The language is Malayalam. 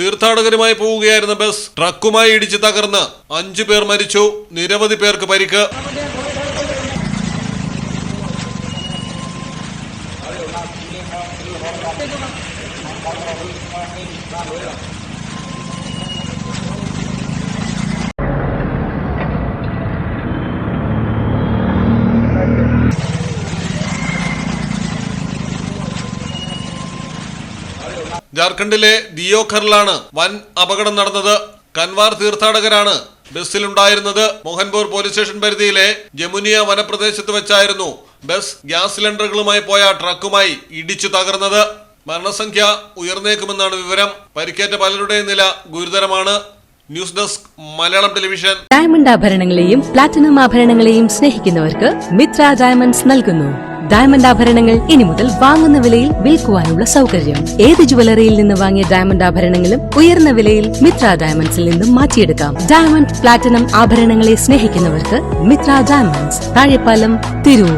തീർത്ഥാടകരുമായി പോവുകയായിരുന്ന ബസ് ട്രക്കുമായി ഇടിച്ച് തകർന്ന് അഞ്ചു പേർ മരിച്ചു. നിരവധി പേർക്ക് പരിക്ക്. ജാർഖണ്ഡിലെ ദിയോഖറിലാണ് വൻ അപകടം നടന്നത്. കൻവാർ തീർത്ഥാടകരാണ് ബസ്സിലുണ്ടായിരുന്നത്. മോഹൻപൂർ പോലീസ് സ്റ്റേഷൻ പരിധിയിലെ ജമുനിയ വനപ്രദേശത്ത് വെച്ചായിരുന്നു ബസ് ഗ്യാസ് സിലിണ്ടറുകളുമായി പോയ ട്രക്കുമായി ഇടിച്ചു തകർന്നത്. മരണസംഖ്യ ഉയർന്നേക്കുമെന്നാണ് വിവരം. പരിക്കേറ്റ പലരുടെയും നില ഗുരുതരമാണ്. News desk Malayalam television. Diamond ആഭരണങ്ങളെയും platinum ആഭരണങ്ങളെയും സ്നേഹിക്കുന്നവർക്ക് മിത്ര ഡയമണ്ട്സ് നൽകുന്നു. ഡയമണ്ട് ആഭരണങ്ങൾ ഇനി മുതൽ വാങ്ങുന്ന വിലയിൽ വിൽക്കുവാനുള്ള സൗകര്യം. ഏത് ജുവലറിയിൽ നിന്ന് വാങ്ങിയ ഡയമണ്ട് ആഭരണങ്ങളും ഉയർന്ന വിലയിൽ മിത്ര ഡയമണ്ട്സിൽ നിന്നും മാറ്റിയെടുക്കാം. ഡയമണ്ട് പ്ലാറ്റിനം ആഭരണങ്ങളെ സ്നേഹിക്കുന്നവർക്ക് മിത്ര ഡയമണ്ട്സ് താഴെപ്പാലം തിരൂർ.